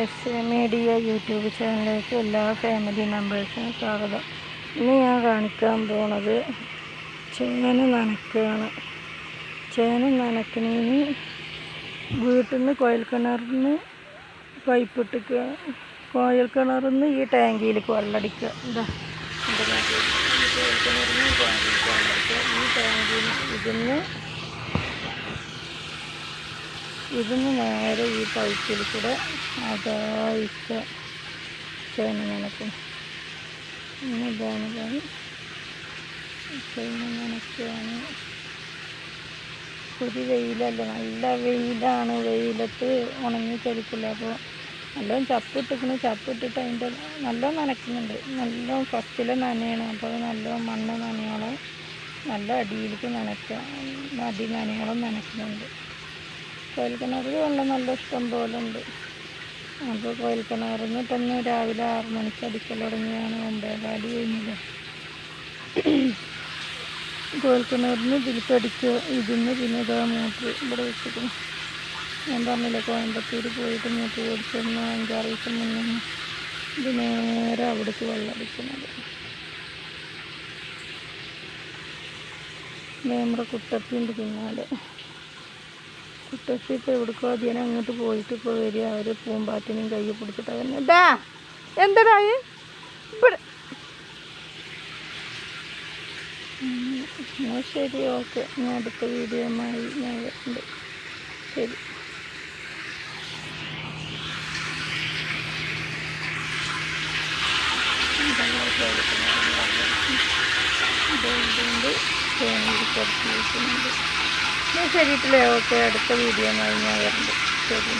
S media YouTube ചാനലിലേക്ക് എല്ലാ family മെമ്പേഴ്സിനും സ്വാഗതം. ഇന്ന് ഞാൻ കാണിക്കാൻ പോണത് ചേന നനക്കുകയാണ് ചേന നനക്കണേന് വീട്ടിൽ നിന്ന് കോയൽ കിണറിൽ നിന്ന് പൈപ്പ് ഇട്ടിക്കുക കോയൽ കിണറിൽ നിന്ന് ഈ ടാങ്കിയിലേക്ക് വെള്ളമടിക്കുക എന്താ എന്റെ കാട്ടിൽ ഈ കുഴൽ കിണറിൽ നിന്ന് ടാങ്കിയിലേക്ക് വെള്ളമടിക്കുക ഈ ടാങ്കിൽ ഇതിന്ന് ഇതിന് നേരെ ഈ പൈപ്പിൽ കൂടെ അതായിട്ട് ചേന നനക്കും ഇതാണ് പണി ചേന നനക്കുകയാണ് ഒരു വെയിലല്ല നല്ല വെയിലാണ് വെയിലത്ത് ഉണങ്ങി ചലിക്കില്ല അപ്പോൾ നല്ലോണം ചപ്പിട്ടിക്കണ് ചപ്പിട്ടിട്ട് അതിന്റെ നല്ല നനയ്ക്കുന്നുണ്ട് നല്ലോണം ഫസ്റ്റിലെ നനയാണ്. അപ്പോൾ നല്ല മണ്ണ് നനയോളം നല്ല അടിയിലേക്ക് നനയ്ക്കുക അടി നനയോളം നനയ്ക്കുന്നുണ്ട്. കോയൽ കിണറിൽ വെള്ളം നല്ല ഇഷ്ടം പോലെ ഉണ്ട്. അപ്പോൾ കോയൽ കിണറിൽ നിന്ന് ഇപ്പം രാവിലെ ആറ് മണിക്ക് അടിക്കൽ തുടങ്ങിയാണ്. ഒമ്പതേകാൽ കഴിഞ്ഞില്ല? കോയൽ കിണറിന് ഇതിലേക്ക് അടിക്കുക ഇതിന്ന് പിന്നെ ഇതാ മൂട്ട് ഇവിടെ വെച്ചിട്ട് ഞാൻ പറഞ്ഞില്ല കോയമ്പത്തൂർ പോയിട്ട് മൂട്ട് ഓടിച്ചിരുന്ന അഞ്ചാറ് ദിവസം മുന്നേ ഇത് നേരെ അവിടേക്ക് വെള്ളം അടിക്കുന്നത്. നമ്മുടെ കുട്ടപ്പിന്റെ പിന്നാലെ. കുട്ടപ്പി ഇപ്പോൾ എവിടേക്കോ അധികം അങ്ങോട്ട് പോയിട്ട് ഇപ്പോൾ വരിക അവർ പൂമ്പാറ്റിനെയും കൈ പിടിച്ചിട്ട് തന്നെ ഡാ എന്തടാ? ഇവിടെ ശരി ഓക്കെ ഞാൻ അടുത്ത വീഡിയോയുമായി ഞാൻ ഉണ്ട് ശരി ഇതുകൊണ്ട് തേങ്ങ കുറച്ച് ശരിയിട്ടില്ലേ ഓക്കെ അടുത്ത വീഡിയോ ഞാൻ വരുന്നുണ്ട് ശരി.